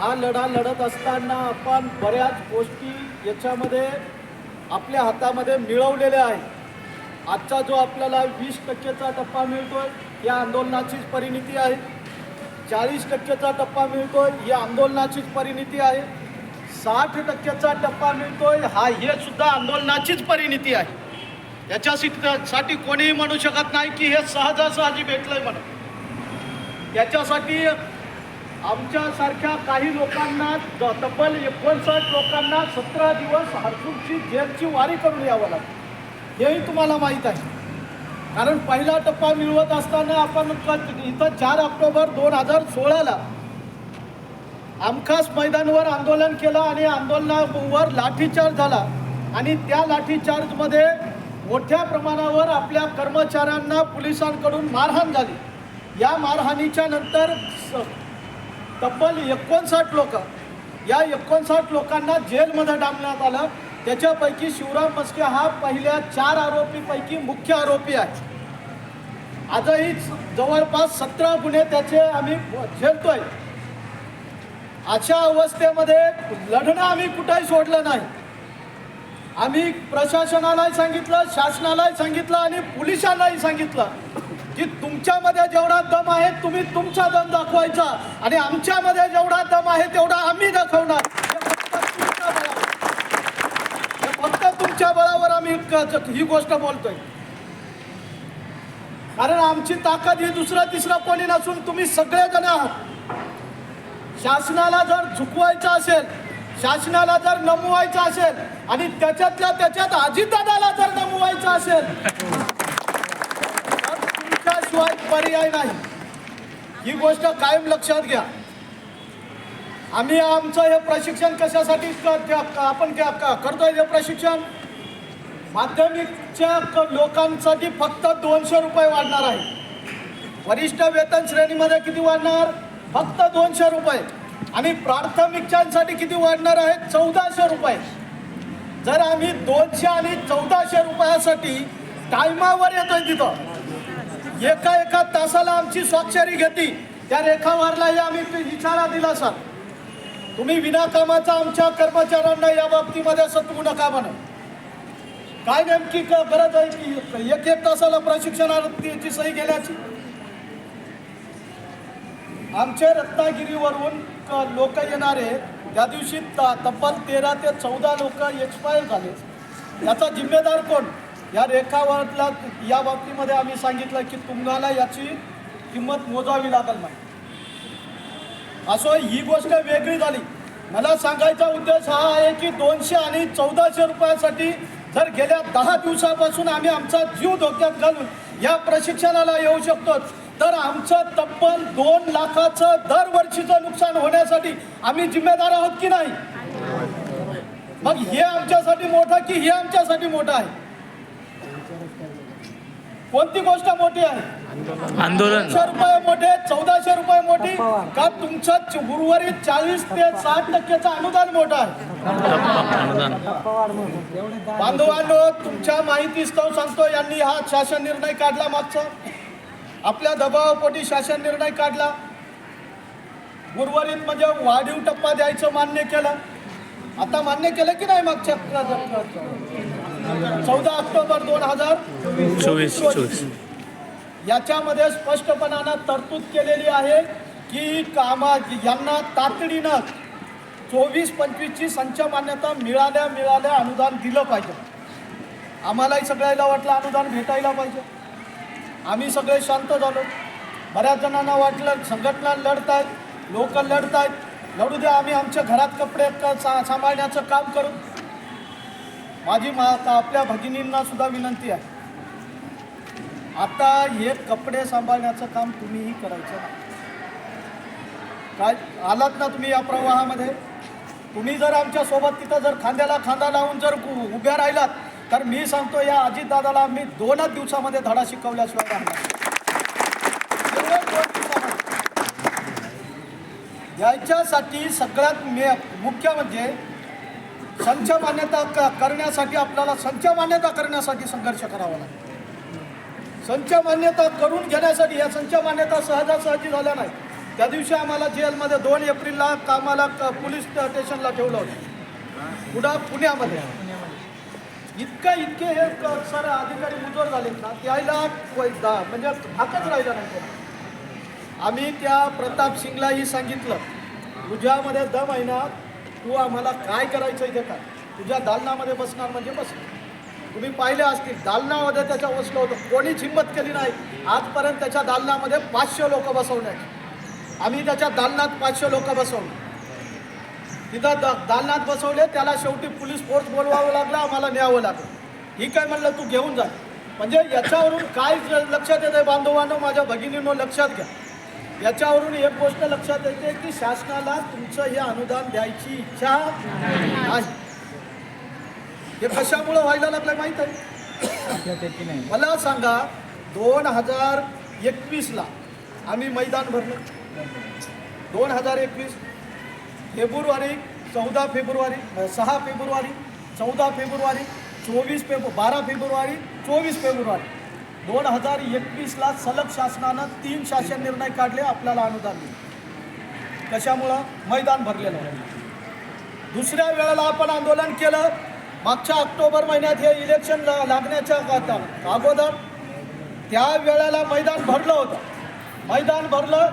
हा लढा लढत असताना आपण बऱ्याच गोष्टी याच्यामध्ये आपल्या हातामध्ये मिळवलेल्या आहेत. आजचा जो आपल्याला वीस टक्केचा टप्पा मिळतोय या आंदोलनाचीच परिणिती आहे. चाळीस टक्केचा टप्पा मिळतोय ही आंदोलनाचीच परिणिती आहे. साठ टक्क्याचा टप्पा मिळतोय हा हे सुद्धा आंदोलनाचीच परिणिती आहे. याच्यासाठी कोणीही म्हणू शकत नाही की हे सहजासहजी भेटलंय म्हणून. याच्यासाठी आमच्यासारख्या काही लोकांना तब्बल एकोणसाठ लोकांना सतरा दिवस हरसूडची जेलची वारी करून यावं लागतं. हेही तुम्हाला माहीत आहे. कारण पहिला टप्पा मिळवत असताना आपण इथं चार ऑक्टोबर दोन हजार सोळाला आमखास मैदानवर आंदोलन केलं आणि आंदोलनावर लाठीचार्ज झाला. आणि त्या लाठीचार्जमध्ये मोठ्या प्रमाणावर आपल्या कर्मचाऱ्यांना पोलिसांकडून मारहाण झाली. या मारहाणीच्या नंतर स- तब्बल एकोणसाठ लोक या एकोणसाठ लोकांना जेलमध्ये डांबण्यात आलं. त्याच्यापैकी शिवराम मस्के हा पहिल्या चार आरोपीपैकी मुख्य आरोपी आहे. आजही जवळपास सतरा गुन्हे त्याचे आम्ही झेलतोय. अशा अवस्थेमध्ये लढणं आम्ही कुठंही सोडलं नाही. आम्ही प्रशासनालाही सांगितलं शासनालाही सांगितलं आणि पोलिसांनाही सांगितलं. की तुमच्यामध्ये जेवढा दम आहे तुम्ही तुमचा दम दाखवायचा. आणि आमच्यामध्ये जेवढा दम आहे तेवढा आम्ही दाखवणार. फक्त तुमच्या बळावर. आम्ही ही गोष्ट बोलतोय. कारण आमची ताकद ही दुसरा तिसरा कोणी नसून तुम्ही सगळेजण आहात. शासनाला जर झुकवायचं असेल शासनाला जर नमवायचं असेल आणि त्याच्यातल्या त्याच्यात अजितदादाला जर नमवायचं असेल शिवाय पर्याय नाही. ही गोष्ट कायम लक्षात घ्या. आम्ही आमचं हे प्रशिक्षण कशासाठी आपण करतोय हे प्रशिक्षण? माध्यमिकच्या लोकांसाठी फक्त दोनशे रुपये वाढणार आहे. वरिष्ठ वेतन श्रेणीमध्ये किती वाढणार? फक्त दोनशे रुपये. आणि प्राथमिकच्यासाठी किती वाढणार आहे? चौदाशे रुपये. जर आम्ही दोनशे आणि चौदाशे रुपयासाठी टायमावर येतोय तिथं एका एका तासाला आमची स्वाक्षरी घेतली. त्या रेखावारलाही आम्ही इशारा दिला सर तुम्ही विनाकामाचा आमच्या कर्मचाऱ्यांना या बाबतीमध्ये सतवू नका म्हणा काय नेमकी क- गरज आहे की एक एक तासाला प्रशिक्षणार्थीची सही घेण्याची? आमचे रत्नागिरीवरून लोक येणारे त्या दिवशी तब्बल तेरा ते चौदा लोक एक्सपायर झाले. याचा जिम्मेदार कोण? या रेखावरला या बाबतीमध्ये आम्ही सांगितलं की तुम्हाला याची किंमत मोजावी लागल नाही. असो ही गोष्ट वेगळी झाली. मला सांगायचा उद्देश हा आहे की दोनशे आणि चौदाशे रुपयासाठी जर गेल्या दहा दिवसापासून आम्ही आमचा जीव धोक्यात घालून या प्रशिक्षणाला येऊ शकतो तर आमचं तब्बल दोन लाखाचं दरवर्षीचं नुकसान होण्यासाठी आम्ही जिम्मेदार आहोत की नाही? मग हे आमच्यासाठी मोठं की हे आमच्यासाठी मोठं आहे? कोणती गोष्ट मोठी आहे? आंदोलन. दोनशे रुपये मोठे चौदाशे रुपये मोठी. का तुमचं उर्वरित चाळीस ते साठ टक्केचं अनुदान मोठं आहे? अनुदान. बांधवांनो तुमच्या माहितीस्तव सांगतो यांनी हा शासन निर्णय काढला मागचा. आपल्या दबावापोटी शासन निर्णय काढला. उर्वरित म्हणजे वाढीव टप्पा द्यायचं मान्य केलं. आता मान्य केलं की नाही मागच्या चौदा ऑक्टोबर दोन हजार चोवीस चोवीस. याच्यामध्ये स्पष्टपणानं तरतूद केलेली आहे की कामा यांना तातडीनं चोवीस पंचवीसची संच मान्यता मिळाल्या मिळाल्या अनुदान दिलं पाहिजे. आम्हालाही सगळ्याला वाटलं अनुदान भेटायला पाहिजे. आम्ही सगळे शांत झालो. बऱ्याच जणांना वाटलं संघटना लढत आहेत लोक लढत आहेत लढू द्या आम्ही आमच्या घरात कपडे सा- सांभाळण्याचं काम करू. माझी मा आपल्या भगिनींना सुद्धा विनंती आहे. आता हे कपडे सांभाळण्याचं काम तुम्हीही करायचं काय आलात ना तुम्ही या प्रवाहामध्ये? तुम्ही जर आमच्यासोबत तिथं जर खांद्याला खांदा लावून जर उ- उभ्या राहिलात तर मी सांगतो या अजितदादाला मी दोनच दिवसामध्ये धडा शिकवल्याशिवाय राहणार केवळ दोन दिवसामध्ये. याच्यासाठी सगळ्यात मे मुख्य म्हणजे संच मान्यता क करण्यासाठी आपल्याला संच मान्यता करण्यासाठी संघर्ष करावा लागतो. संच मान्यता करून घेण्यासाठी या संच मान्यता सहजासहजी झाल्या नाही त्या दिवशी आम्हाला जेलमध्ये दोन एप्रिलला कामाला पोलीस स्टेशनला ठेवलं होतं. पुढं पुण्यामध्ये. इतकं इतके हे क- सर अधिकारी मुजोर झालेत ना त्याला म्हणजे हाकच राहिला नाही आम्ही त्या प्रताप सिंगलाही सांगितलं तुझ्यामध्ये दम आहे ना तू आम्हाला काय करायचं इथे काय तुझ्या दालनामध्ये बसणार म्हणजे बस तुम्ही पाहिले असतील दालनामध्ये त्याच्या बसलं होतं. कोणीच हिंमत केली नाही. आजपर्यंत त्याच्या दालनामध्ये पाचशे लोक बसवण्याची आम्ही त्याच्या दालनात पाचशे लोक बसवले. तिथं द दालनात बसवले त्याला शेवटी पोलीस फोर्स बोलवावं लागलं आम्हाला न्यावं लागलं. ही काय म्हणलं तू घेऊन जा. म्हणजे याच्यावरून काय लक्षात येते बांधवांनो माझ्या भगिनींनो लक्षात घ्या. याच्यावरून एक गोष्ट लक्षात येते की शासनाला तुमचं हे अनुदान द्यायची इच्छा नाही. हे कशामुळं व्हायला लागलं माहीत आहे? मला सांगा दोन हजार एकवीसला आम्ही मैदान भरलं. दोन हजार एकवीस फेब्रुवारी चौदा फेब्रुवारी सहा फेब्रुवारी चौदा फेब्रुवारी चोवीस फेब्रु बारा फेब्रुवारी चोवीस फेब्रुवारी. दोन हजार एकवीसला सलग शासनानं तीन शासन निर्णय काढले आपल्याला अनुदान. दिले कशामुळं? मैदान भरलेलं आहे दुसऱ्या वेळेला आपण आंदोलन केलं. मागच्या ऑक्टोबर महिन्यात हे इलेक्शन लागण्याच्या अगोदर. त्या वेळेला मैदान भरलं होतं. मैदान भरलं